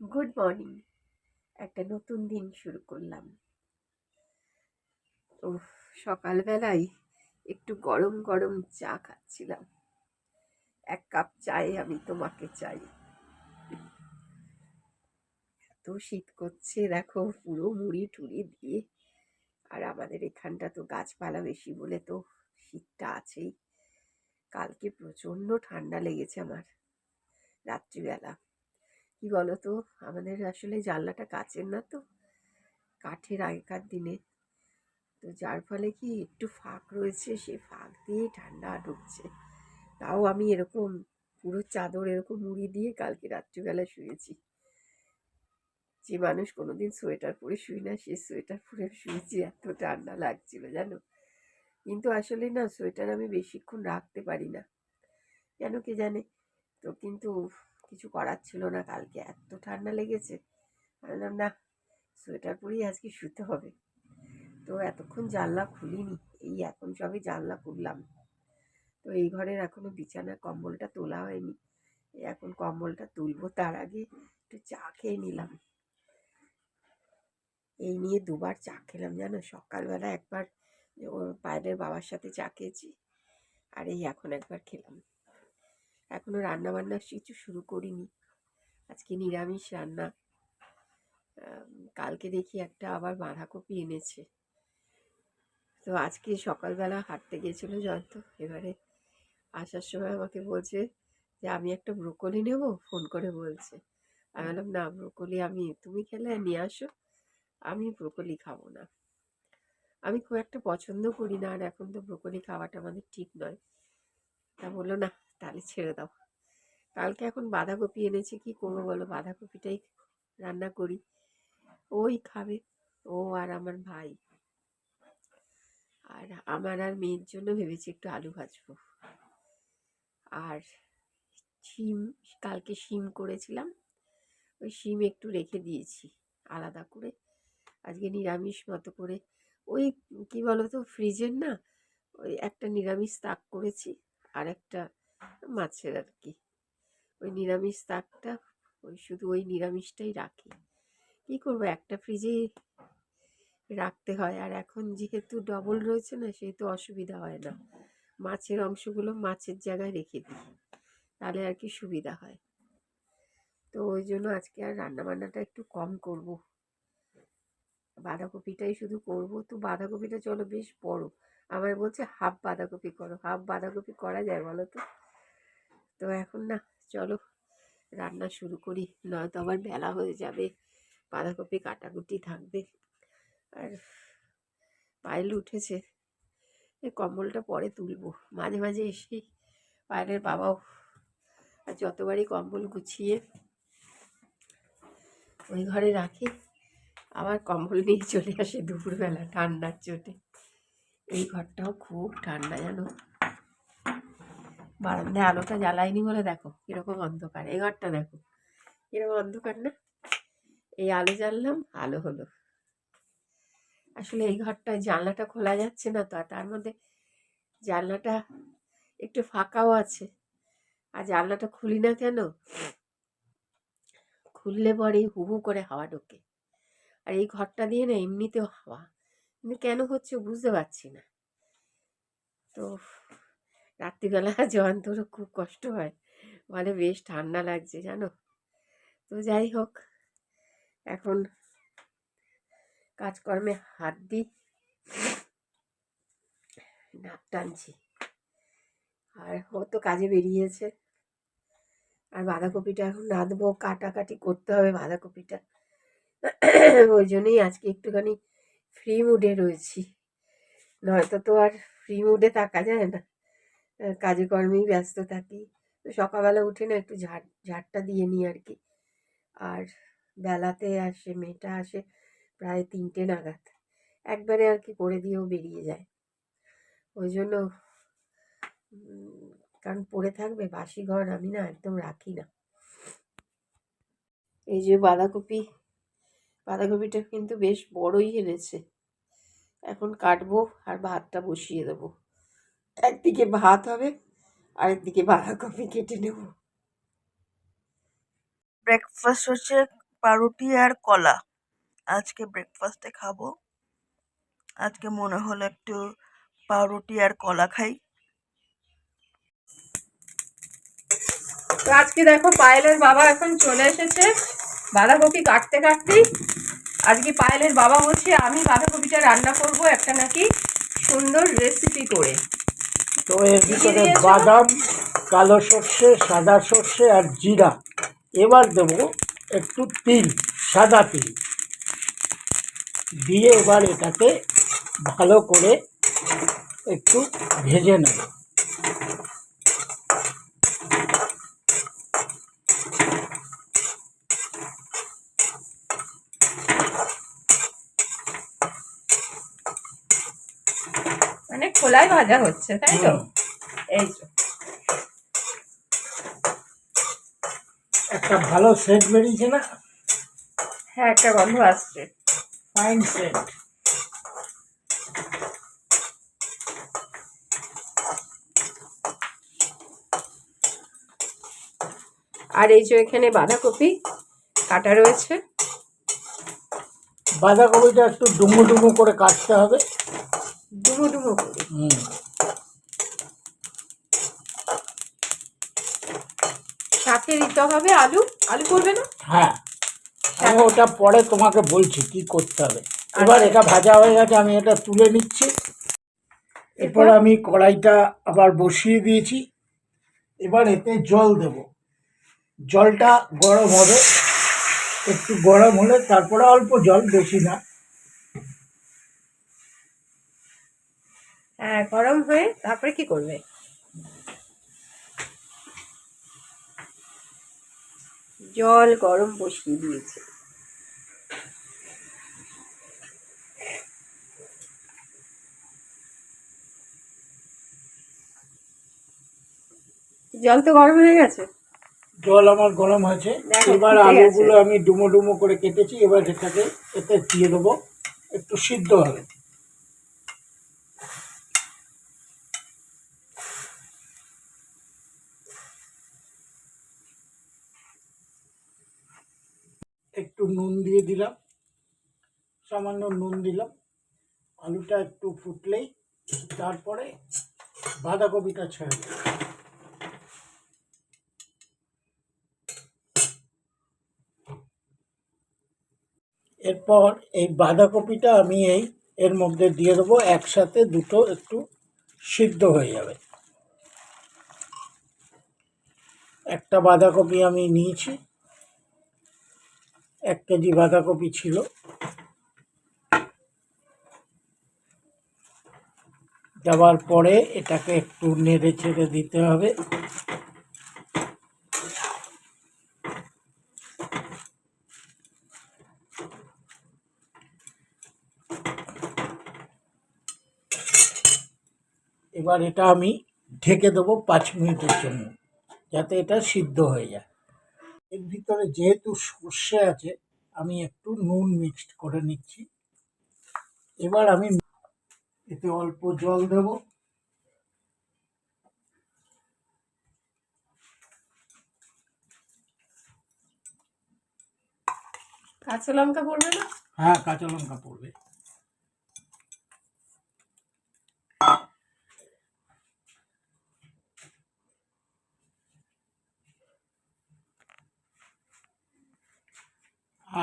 Good morning একটা নতুন দিন শুরু করলাম। ও সকালবেলায় একটু গরম গরম চা খাচ্ছিলাম। এক কাপ চায়ে আমি তোমাকে চাই। এত শীত করছে, দেখো, পুরো মুড়ি টুড়ি দিয়ে। আর আমাদের এখানটা তো গাছপালা বেশি বলে তো শীতটা আছেই। কালকে প্রচণ্ড ঠান্ডা লেগেছে আমার রাত্রিবেলা। কি বলো তো আমাদের আসলে জানলাটা কাচের না তো, কাঠের আগেকার দিনে। তো যার ফলে কি একটু ফাঁক রয়েছে সেই ফাঁক দিয়েই ঠান্ডা ঢুকছে। তাও আমি এরকম পুরো চাদর এরকম মুড়ি দিয়ে কালকে রাত্রিবেলা শুয়েছি। যে মানুষ কোনোদিন সোয়েটার পরে শুই না, সে সোয়েটার পরে শুয়েছি, এত ঠান্ডা লাগছিল, জানো? কিন্তু আসলে না, সোয়েটার আমি বেশিক্ষণ রাখতে পারি না। কেন কে জানে? তো কিন্তু কিছু করার ছিল না, কালকে এত ঠান্ডা লেগেছে। বললাম, না, সোয়েটার পরেই আজকে শুতে হবে। তো এতক্ষণ জানলা খুলিনি, এই এখন সবে জানলা খুললাম। তো এই ঘরের এখনও বিছানা কম্বলটা তোলা হয়নি এখন কম্বলটা তুলবো, তার আগে একটু চা খেয়ে নিলাম। এই নিয়ে দুবার চা খেলাম, জানো? সকালবেলা একবার ওর পায়েলের বাবার সাথে চা খেয়েছি, আর এই এখন একবার খেলাম। এখনও রান্না বান্না কিছু শুরু করিনি। আজকে নিরামিষ রান্না। কালকে দেখি একটা আবার বাঁধাকপি এনেছে। তো আজকে সকালবেলা হাঁটতে গেছিল জয়ন্ত। এবারে আসার সময় আমাকে বলছে যে, আমি একটা ব্রোকলি নেব? ফোন করে বলছে। আমি বললাম, না, ব্রোকলি আমি, তুমি খেলে নিয়ে আসো। আমি ব্রোকলি খাব না। আমি খুব একটা পছন্দ করি না, আর এখন তো ব্রোকলি খাওয়াটা আমাদের ঠিক নয়। তা বলল, না তাহলে ছেড়ে দাও। কালকে এখন বাঁধাকপি এনেছে, কি করব বলো? বাঁধাকপিটাই রান্না করি। ওই খাবে। ও আর আমার ভাই। আর আমার আর মেয়ের জন্য ভেবেছি একটু আলু ভাজবো। আর শিম, কালকে শিম করেছিলাম। ওই শিম একটু রেখে দিয়েছি আলাদা করে। আজকে নিরামিষ মতো করে। ওই কি বলতো, ফ্রিজের না, ওই একটা নিরামিষ তাক করেছি। আর একটা মাছের আর কি ওই নিরামিষ তাকটা ওই শুধু ওই নিরামিষটাই রাখি। কী করব? একটা ফ্রিজে রাখতে হয়। আর এখন যেহেতু ডবল রয়েছে না, সেহেতু অসুবিধা হয় না। মাছের অংশগুলো মাছের জায়গায় রেখে দিই। তাহলে আর কি সুবিধা হয়। তো ওই জন্য আজকে আর রান্নাবান্নাটা একটু কম করব। বাঁধাকপিটাই শুধু করব। তো বাঁধাকপিটা চলো বেশ বড়। আমার বলছে, হাফ বাঁধাকপি করো। হাফ বাঁধাকপি করা যায় বলো তো? তো এখন না, চলো রান্না শুরু করি। নয়তো আবার বেলা হয়ে যাবে, বাঁধাকপি কাটাকুটি থাকবে। আর পায়েল উঠেছে, এই কম্বলটা পরে তুলবো। মাঝে মাঝে এসেই পায়েলের বাবাও আর যতবারই কম্বল গুছিয়ে ওই ঘরে রাখি, আবার কম্বল নিয়ে চলে আসে দুপুরবেলা ঠান্ডার চোটে। এই ঘরটাও খুব ঠান্ডা জানো। বারান্দায় আলোটা জ্বালায়নি বলে দেখো, কীরকম অন্ধকার। এই ঘরটা দেখো, কীরকম অন্ধকার না? এই আলো জ্বাললাম, আলো হলো। আসলে এই ঘরটায় জানলাটা খোলা যাচ্ছে না তো, আর তার মধ্যে জানলাটা একটু ফাঁকাও আছে। আর জানলাটা খুলি না কেন? খুললে পরে হুহু করে হাওয়া ঢোকে। আর এই ঘরটা দিয়ে না এমনিতেও হাওয়া। কিন্তু কেন হচ্ছে বুঝতে পারছি না। তো রাত্রিবেলা জয়ন্তরও খুব কষ্ট হয়। বলে বেশ ঠান্ডা লাগছে, জানো? তো যাই হোক, এখন কাজকর্মে হাত দিই, নাক টানছি। আর ও তো কাজে বেরিয়েছে। আর বাঁধাকপিটা এখন রাঁধবো কাটাকাটি করতে হবে বাঁধাকপিটা। ওই জন্যই আজকে একটুখানি ফ্রি মুডে রয়েছি। নয়তো তো আর ফ্রি মুডে থাকা যায় না। কাজে কর্মেই ব্যস্ত থাকি। তো সকালবেলা উঠে না একটু ঝাড়, ঝাড়টা দিয়ে নিই আর কি আর বেলাতে আসে, মেয়েটা আসে প্রায় তিনটে নাগাদ। একবারে আর কি করে দিয়েও বেরিয়ে যায়। ওই জন্য কারণ পড়ে থাকবে, বাসি ঘর আমি না একদম রাখি না। এই যে বাঁধাকপি, বাঁধাকপিটা কিন্তু বেশ বড়ই এনেছে। এখন কাটবো আর ভাতটা বসিয়ে দেবো। একদিকে ভাত হবে আর আরেকদিকে বাঁধাকপি কেটে নেব। ব্রেকফাস্ট হচ্ছে পাউরুটি আর কলা। আজকে ব্রেকফাস্টে খাব। আজকে মনে হলো একটু পাউরুটি আর কলা খাই। তো আজকে দেখো পায়েলের বাবা এখন চলে এসেছে বাঁধাকপি কাটতে কাটতেই আজকে পায়েলের বাবা বলছে আমি বাঁধাকপিটা রান্না করব একটা নাকি সুন্দর রেসিপি করে। তো এর ভিতরে বাদাম, কালো সর্ষে, সাদা সর্ষে আর জিরা। এবার দেব একটু তিল, সাদা তিল। দিয়ে এবার এটাকে ভালো করে একটু ভেজে নেব মানে খোলায় ভাজা হচ্ছে তাই তো? এই তো একটা ভালো সেন্ট বেরিয়েছে না? হ্যাঁ একটা গন্ধ আসছে। ফাইন সেন্ট আর এই যে এখানে বাঁধাকপি কাটা রয়েছে। বাঁধাকপিটা একটু ডুমো ডুমো করে কাটতে হবে। ডুমো ডুমো করে সাথে দিতে হবে আলু। আলু করবে না? হ্যাঁ। আমি ওটা পরে তোমাকে বলছি কি করতে হবে। এবার এটা ভাজা হয়ে গেছে আমি এটা তুলে নিচ্ছি। এরপর? আমি কড়াইটা আবার বসিয়ে দিয়েছি। এবার এতে জল দেব। জলটা গরম হবে। একটু গরম হলে তারপরে অল্প জল বেশি না। হ্যাঁ গরম হয়ে তারপরে কি করবে? জল গরম বসিয়ে দিয়েছে। জল তো গরম হয়ে গেছে? জল আমার গরম হয়েছে। এবার আলুগুলো আমি ডুমো ডুমো করে কেটেছি। এবার এটাকে এতে দিয়ে দেবো। একটু সিদ্ধ হবে। একটু নুন দিয়ে দিলাম। সামান্য নুন দিলাম। আলুটা একটু ফুটলেই তারপরে বাঁধাকপিটা ছেড়ে এরপর এই বাঁধাকপিটা আমি এই এর মধ্যে দিয়ে দেবো। একসাথে দুটো একটু সিদ্ধ হয়ে যাবে। একটা বাঁধাকপি আমি নিয়েছি। এক কেজি বাঁধাকপি ছিল। দেওয়ার পরে এটাকে একটু নেড়ে ছেড়ে দিতে হবে। এবার এটা আমি ঢেকে দেবো পাঁচ মিনিটের জন্য, যাতে এটা সিদ্ধ হয়ে যায়। এর ভিতরে যেহেতু সর্ষে আছে আমি একটু নুন মিক্সড করে নিচ্ছি। এবার আমি এতে অল্প জল দেব। কাঁচা লঙ্কা পড়বে না? হ্যাঁ কাঁচা লঙ্কা পড়বে।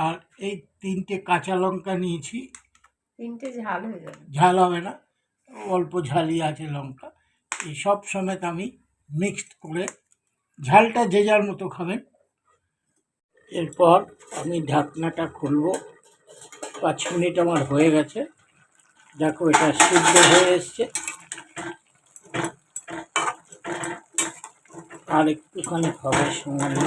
আর এই তিনটে কাঁচা লঙ্কা নিয়েছি। তিনটে ঝাল হয়ে যাবে। ঝাল হবে না অল্প ঝালই আছে লঙ্কা। এই সব সমেত আমি মিক্সড করে ঝালটা যে যার মতো খাবেন। এরপর আমি ঢাকনাটা খুলব। পাঁচ মিনিট আমার হয়ে গেছে। দেখো এটা সিদ্ধ হয়ে এসছে। আর একটুখানি হবে সামান্য।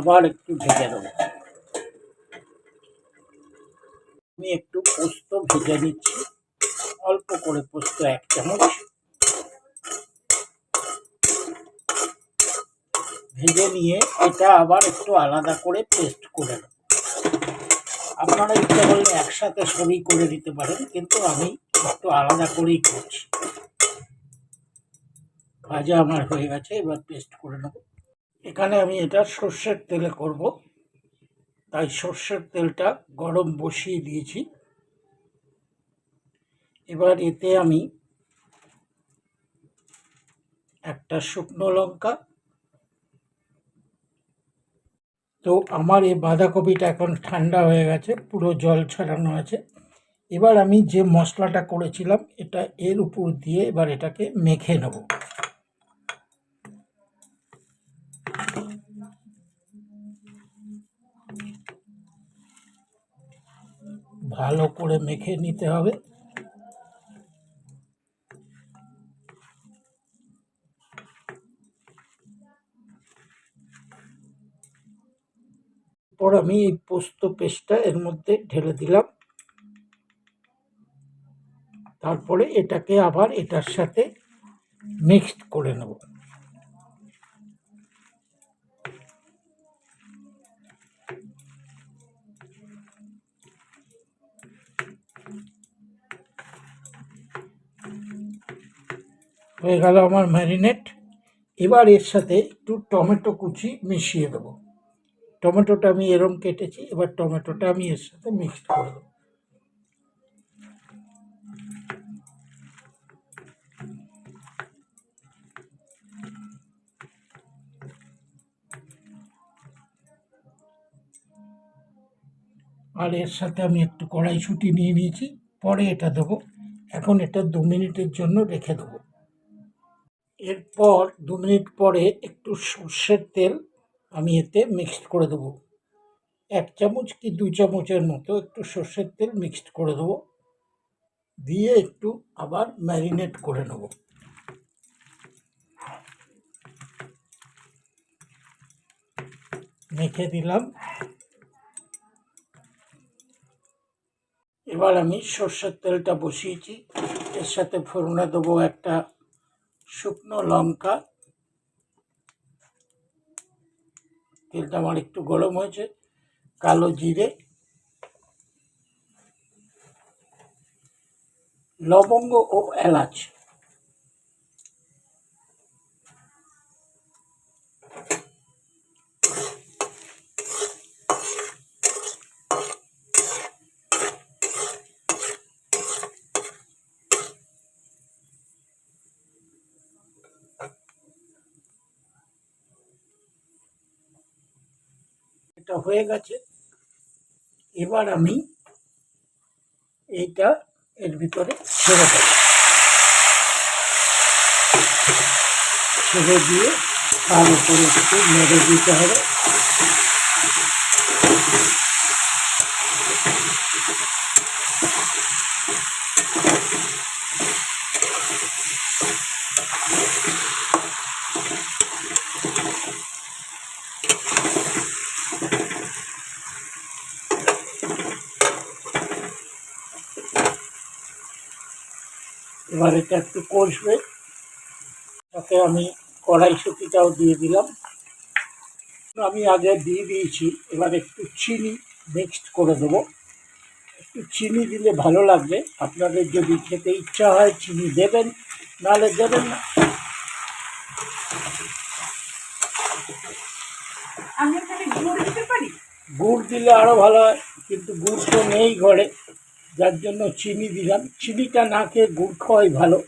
আবার একটু ভেজে দেবো আমি একটু পোস্ত ভেজে নিচ্ছি। অল্প করে পোস্ত এক চামচ। ভেজে নিয়ে এটা আবার একটু আলাদা করে পেস্ট করে নেব। আপনারা ইচ্ছা করলে একসাথে সবই করে দিতে পারেন, কিন্তু আমি একটু আলাদা করেই করছি। ভাজা আমার হয়ে গেছে, এবার পেস্ট করে নেব। এখানে আমি এটা সর্ষের তেলে করব। তাই সর্ষের তেলটা গরম বসিয়ে দিয়েছি। এবার এতে আমি একটা শুকনো লঙ্কা। তো আমার এই বাঁধাকপিটা এখন ঠান্ডা হয়ে গেছে, পুরো জল ছড়ানো আছে। এবার আমি যে মশলাটা করেছিলাম, এটা এর উপর দিয়ে এবার এটাকে মেখে নেব। ভালো করে মেখে নিতে হবে। পর আমি এই পোস্ত পেস্টটা এর মধ্যে ঢেলে দিলাম। তারপরে এটাকে আবার এটার সাথে মিক্সড করে নেব। হয়ে গেল আমার ম্যারিনেট। এবার এর সাথে একটু টমেটো কুচি মিশিয়ে দেবো। টমেটোটা আমি এরম কেটেছি, এবার টমেটোটা আমি এর সাথে মিক্সড করে দেবো। আর এর সাথে আমি একটু কড়াইশুঁটি নিয়ে নিয়েছি, পরে এটা দেবো। এখন এটা দু মিনিটের জন্য রেখে দেবো। এরপর দু মিনিট পরে একটু সর্ষের তেল আমি এতে মিক্সড করে দেবো। এক চামচ কি দু চামচের মতো একটু সর্ষের তেল মিক্সড করে দেবো। দিয়ে একটু আবার ম্যারিনেট করে নেব। মেখে দিলাম। এবার আমি সর্ষের তেলটা বসিয়েছি। এর সাথে ফোড়নে দেবো একটা শুকনো লঙ্কা। তেলটা আমার একটু গরম হয়েছে। কালো জিরে। লবঙ্গ ও এলাচ। এটা হয়ে গেছে। এবার আমি এইটা এর ভিতরে ছেড়ে দেব। ছেড়ে দিয়ে তার উপরে একটু নেড়ে দিতে হবে। এবার এটা একটু কষবে তাতে আমি কড়াইশুটিটাও দিয়ে দিলাম। আমি আগে দিয়ে দিয়েছি এবার একটু চিনি মিক্সড করে দেবো। একটু চিনি দিলে ভালো লাগবে। আপনাদের যদি খেতে ইচ্ছা হয় চিনি দেবেন নাহলে দেবেন না। গুড় গুড় দিলে আরও ভালো হয় কিন্তু গুড় তো নেই ঘরে। যার জন্য চিনি দিলাম। চিনিটা না খেয়ে গুড় খাওয়াই ভালো।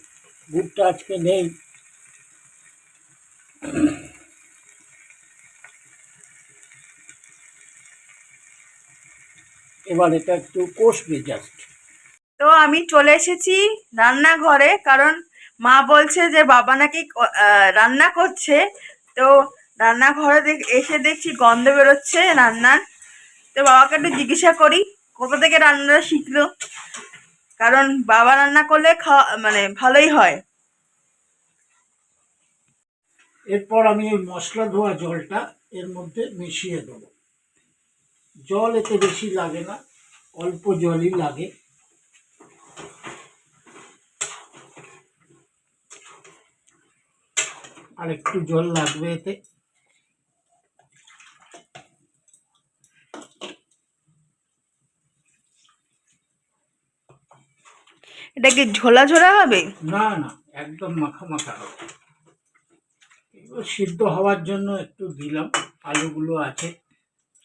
গুড়টা আজকে নেই। এবার এটা একটু কষবে জাস্ট তো আমি চলে এসেছি রান্নাঘরে, কারণ মা বলছে যে বাবা নাকি রান্না করছে। তো রান্নাঘরে এসে দেখছি গন্ধ বেরোচ্ছে রান্নার। তো বাবাকে একটু জিজ্ঞাসা করি কোথা থেকে রান্নাটা শিখলো? কারণ বাবা রান্না করলে খাওয়া মানে ভালোই হয়। এরপর আমি ওই মশলা ধোয়া জলটা এর মধ্যে মিশিয়ে দেবো। জল এতে বেশি লাগে না, অল্প জলই লাগে। আর একটু জল লাগবে এতে। কি ঝোলা ঝোলা হবে? না না একদম মাখা মাখা হবে। সিদ্ধ হওয়ার জন্য একটু দিলাম আলুগুলো আছে।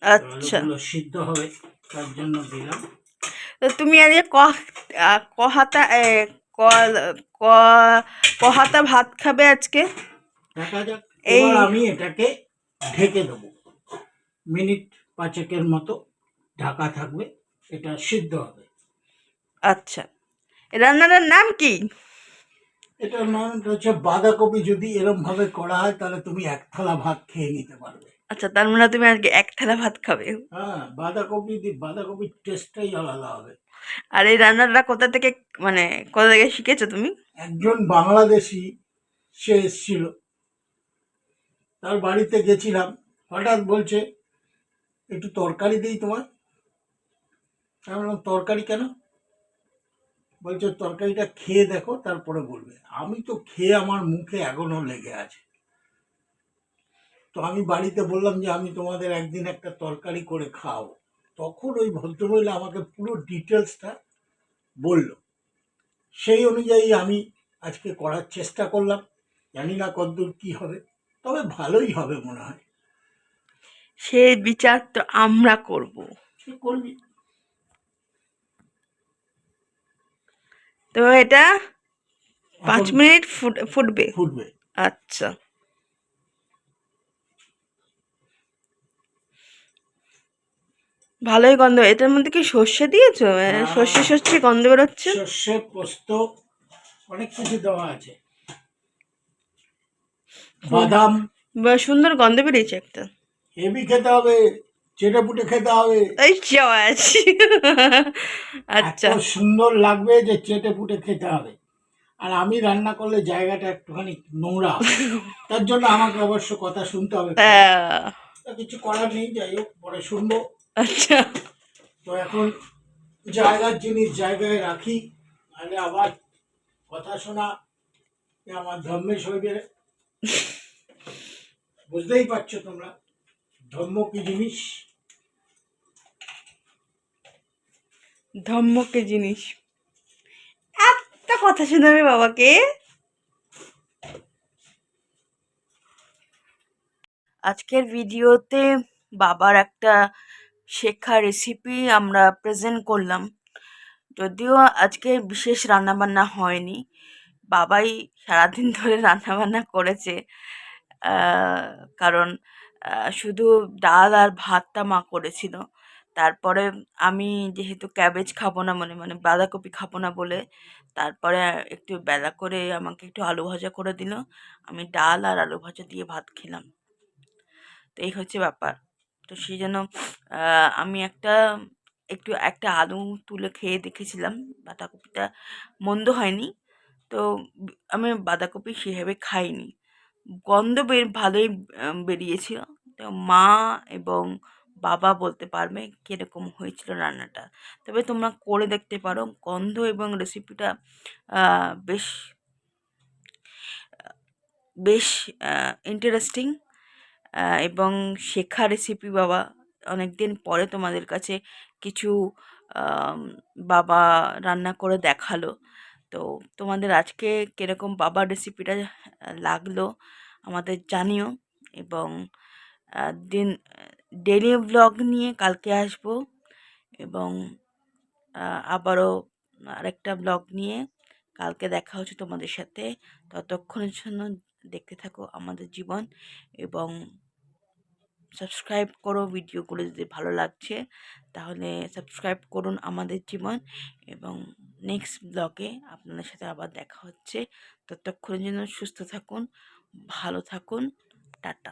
আচ্ছা। সিদ্ধ হবে তার জন্য দিলাম। তুমি আজকে ক আহ, ক হাতা এ, ক ক ক হাতা ভাত খাবে আজকে? দেখা যাক। এই- আমি এটাকে ঢেকে দেবো। মিনিট পাঁচেকের মতো ঢাকা থাকবে এটা সিদ্ধ হবে। আচ্ছা। রান্নাটার নাম কি? এটার নাম হচ্ছে বাঁধাকপি যদি এরম ভাবে করা হয় তাহলে তুমি এক থালা ভাত খেয়ে নিতে পারবে। আচ্ছা তার মানে তুমি আজকে এক থালা ভাত খাবে। হ্যাঁ বাঁধাকপি বাঁধাকপির টেস্টটাই আলাদা হবে। আর এই রান্নাটা কোথা থেকে মানে কোথা থেকে শিখেছো তুমি? একজন বাংলাদেশি সে এসেছিল। তার বাড়িতে গেছিলাম। হঠাৎ বলছে একটু তরকারি দিই তোমার আমি বললাম তরকারি কেন? বলছে তরকারিটা খেয়ে দেখো তারপরে বলবে। আমি তো খেয়ে আমার মুখে এখনও লেগে আছে। তো আমি বাড়িতে বললাম যে আমি তোমাদের একদিন একটা তরকারি করে খাওয়াবো তখন ওই ভদ্রমহিলা আমাকে পুরো ডিটেলসটা বলল। সেই অনুযায়ী আমি আজকে করার চেষ্টা করলাম। জানি না কতদূর কি হবে তবে ভালোই হবে মনে হয়। সে বিচার তো আমরা করব। সে করবি। তো এটা পাঁচ মিনিট ফুট- ফুটবে। ফুটবে। আচ্ছা। ভালোই গন্ধ। এটার মধ্যে কি সর্ষে দিয়েছ। সর্ষে সর্ষে গন্ধ বেরোচ্ছে? সর্ষে পোস্ত অনেক কিছু দেওয়া আছে। বাদাম। বা সুন্দর গন্ধ বেরিয়েছে একটা। হেভি খেতে হবে। চেটে পুটে খেতে হবে। এই চাওয়াজ আচ্ছা। সুন্দর লাগবে যে চেটে পুটে খেতে হবে। আর আমি রান্না করলে জায়গাটা একটুখানি নোংরা। তার জন্য আমাকে অবশ্য কথা শুনতে হবে। আহ, কিছু করার নেই যাই হোক পরে শুনব। আচ্ছা। তো এখন জায়গার জিনিস জায়গায় রাখি নাহলে আবার কথা শোনা আমার ধর্মেশ হইবে। বুঝতেই পারছ তোমরা ধর্ম কি জিনিস? ধম্মকে জিনিস। একটা কথা শোনাবে বাবাকে। আজকের ভিডিওতে বাবার একটা শেখা রেসিপি আমরা প্রেজেন্ট করলাম। যদিও আজকে বিশেষ রান্নাবান্না হয়নি। বাবাই সারাদিন ধরে রান্নাবান্না করেছে। কারণ শুধু ডাল আর ভাতটা মা করেছিল। তারপরে আমি যেহেতু ক্যাবেজ খাব না মানে মানে বাঁধাকপি খাব না বলে, তারপরে একটু বেলা করে আমাকে একটু আলু ভাজা করে দিল। আমি ডাল আর আলু ভাজা দিয়ে ভাত খেলাম। তো এই হচ্ছে ব্যাপার। তো সেই জন্য আমি একটা, একটু, একটা আলু তুলে খেয়ে দেখেছিলাম। বাঁধাকপিটা মন্দ হয়নি। তো আমি বাঁধাকপি সেভাবে খাইনি। গন্ধ বের, ভালোই বেরিয়েছিল। তো মা এবং বাবা বলতে পারবে কীরকম হয়েছিল রান্নাটা। তবে তোমরা করে দেখতে পারো, গন্ধ এবং রেসিপিটা বেশ বেশ ইন্টারেস্টিং এবং শেখা রেসিপি বাবা অনেক দিন পরে তোমাদের কাছে কিছু বাবা রান্না করে দেখাল। তো তোমাদের আজকে কীরকম বাবার রেসিপিটা লাগল আমাদের জানিও এবং দিন ডেলি ব্লগ নিয়ে কালকে আসব এবং আবারও আরেকটা ব্লগ নিয়ে কালকে দেখা হচ্ছে তোমাদের সাথে। ততক্ষণের জন্য দেখতে থাকো আমাদের জীবন এবং সাবস্ক্রাইব করো ভিডিওগুলো যদি ভালো লাগছে তাহলে সাবস্ক্রাইব করুন আমাদের জীবন এবং নেক্সট ব্লগে আপনাদের সাথে আবার দেখা হচ্ছে। ততক্ষণের জন্য সুস্থ থাকুন, ভালো থাকুন, টাটা।